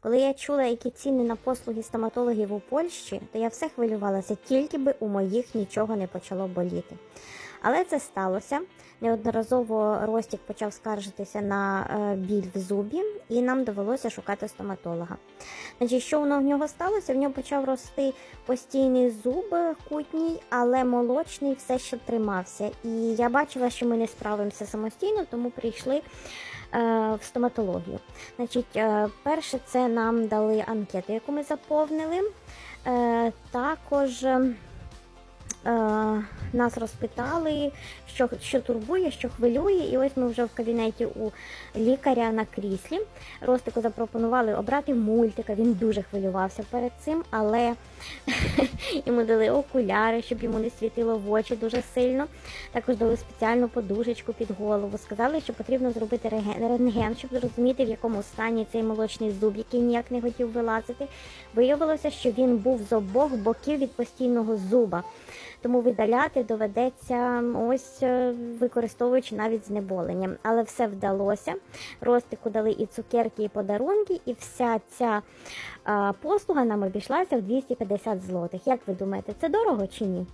Коли я чула, які ціни на послуги стоматологів у Польщі, то я все хвилювалася, тільки би у моїх нічого не почало боліти. Але це сталося. Неодноразово Ростік почав скаржитися на е, біль в зубі, і нам довелося шукати стоматолога. Значить, що воно в нього сталося? В нього почав рости постійний зуб кутній, але молочний все ще тримався. І я бачила, що ми не справимося самостійно, тому прийшли е, в стоматологію. Значить, е, перше, це нам дали анкету, яку ми заповнили. Також. Е, нас розпитали, що, що турбує, що хвилює, і ось ми вже в кабінеті у лікаря на кріслі. Ростику запропонували обрати мультика. Він дуже хвилювався перед цим, але йому дали окуляри, щоб йому не світило в очі дуже сильно. Також дали спеціальну подушечку під голову. Сказали, що потрібно зробити рентген, щоб зрозуміти, в якому стані цей молочний зуб, який ніяк не хотів вилазити. Виявилося, що він був з обох боків від постійного зуба. Тому видаляти доведеться ось е, використовуючи навіть знеболенням. Але все вдалося. Ростику дали і цукерки, і подарунки, і вся ця послуга нам обійшлася в 250 злотих. Як ви думаєте, це дорого чи ні?